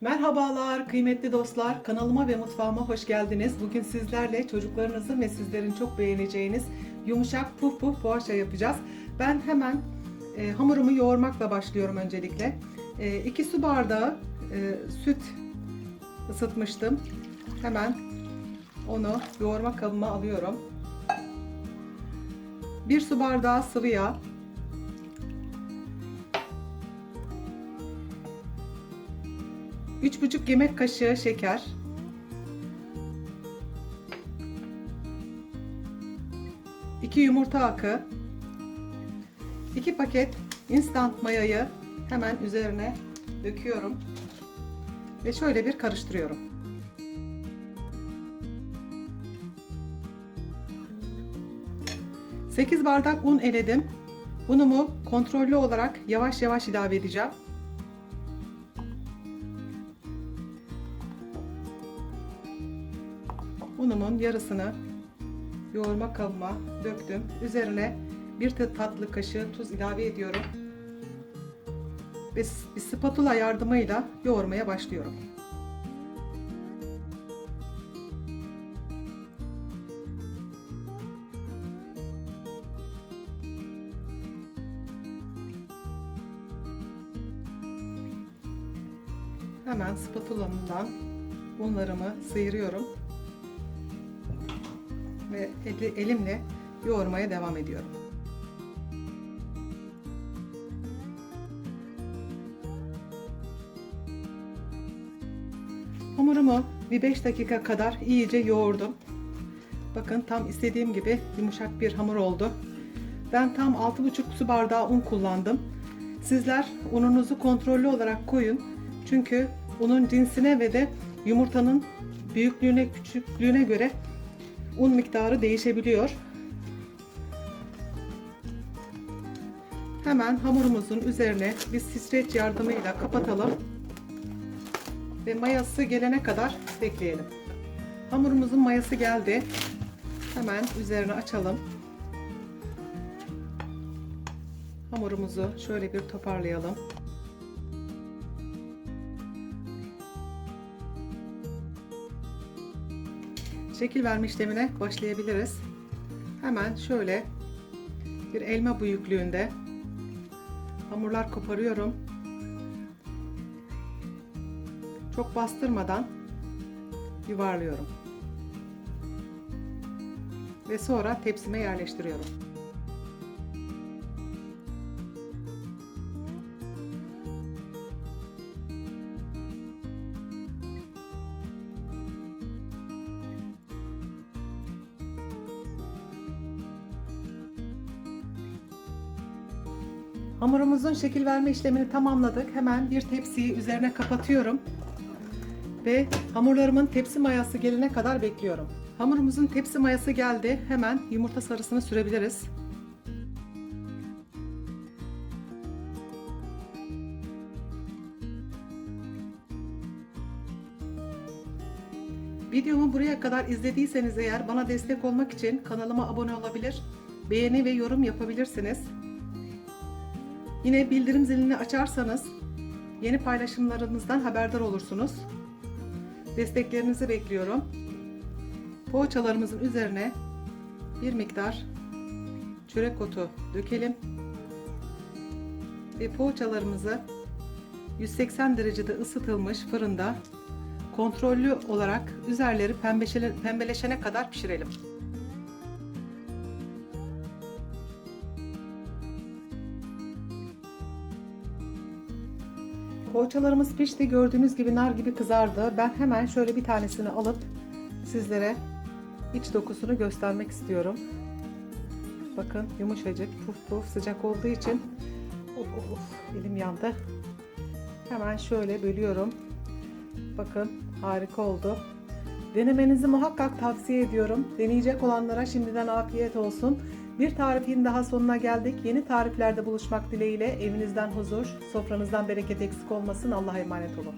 Merhabalar kıymetli dostlar. Kanalıma ve mutfağıma hoş geldiniz. Bugün sizlerle çocuklarınızın ve sizlerin çok beğeneceğiniz yumuşak puf puf poğaça yapacağız. Ben hemen e, hamurumu yoğurmakla başlıyorum öncelikle. 2 su bardağı e, süt ısıtmıştım. Hemen onu yoğurma kabıma alıyorum. 1 su bardağı sıvı yağ. 3,5 yemek kaşığı şeker. İki yumurta akı. 2 paket instant mayayı hemen üzerine döküyorum. Ve şöyle bir karıştırıyorum. Sekiz bardak un eledim. Unumu kontrollü olarak yavaş yavaş ilave edeceğim. Unumun yarısını yoğurma kabıma döktüm. Üzerine bir tatlı kaşığı tuz ilave ediyorum. Ve bir spatula yardımıyla yoğurmaya başlıyorum. Hemen spatulamdan unlarımı sıyırıyorum ve eli, elimle yoğurmaya devam ediyorum. Hamurumu bir 5 dakika kadar iyice yoğurdum. Bakın tam istediğim gibi yumuşak bir hamur oldu. Ben tam 6,5 su bardağı un kullandım. Sizler ununuzu kontrollü olarak koyun. Çünkü unun cinsine ve de yumurtanın büyüklüğüne, küçüklüğüne göre un miktarı değişebiliyor. Hemen hamurumuzun üzerine bir streç yardımıyla kapatalım ve mayası gelene kadar bekleyelim. Hamurumuzun mayası geldi. Hemen üzerine açalım. Hamurumuzu şöyle bir toparlayalım. Şekil verme işlemine başlayabiliriz. Hemen şöyle bir elma büyüklüğünde hamurlar koparıyorum. Çok bastırmadan yuvarlıyorum. Ve sonra tepsime yerleştiriyorum. Hamurumuzun şekil verme işlemini tamamladık. Hemen bir tepsiyi üzerine kapatıyorum. Ve hamurlarımın tepsi mayası gelene kadar bekliyorum. Hamurumuzun tepsi mayası geldi. Hemen yumurta sarısını sürebiliriz. Videomu buraya kadar izlediyseniz eğer bana destek olmak için kanalıma abone olabilir, beğeni ve yorum yapabilirsiniz. Yine bildirim zilini açarsanız yeni paylaşımlarımızdan haberdar olursunuz. Desteklerinizi bekliyorum. Poğaçalarımızın üzerine bir miktar çörek otu dökelim. Ve poğaçalarımızı 180 derecede ısıtılmış fırında kontrollü olarak üzerleri pembeleşene kadar pişirelim. Poğaçalarımız pişti. Gördüğünüz gibi nar gibi kızardı. Ben hemen şöyle bir tanesini alıp sizlere iç dokusunu göstermek istiyorum. Bakın yumuşacık, puf puf sıcak olduğu için of, of, of, elim yandı. Hemen şöyle bölüyorum. Bakın harika oldu. Denemenizi muhakkak tavsiye ediyorum. Deneyecek olanlara şimdiden afiyet olsun. Bir tarifin daha sonuna geldik. Yeni tariflerde buluşmak dileğiyle evinizden huzur, sofranızdan bereket eksik olmasın. Allah'a emanet olun.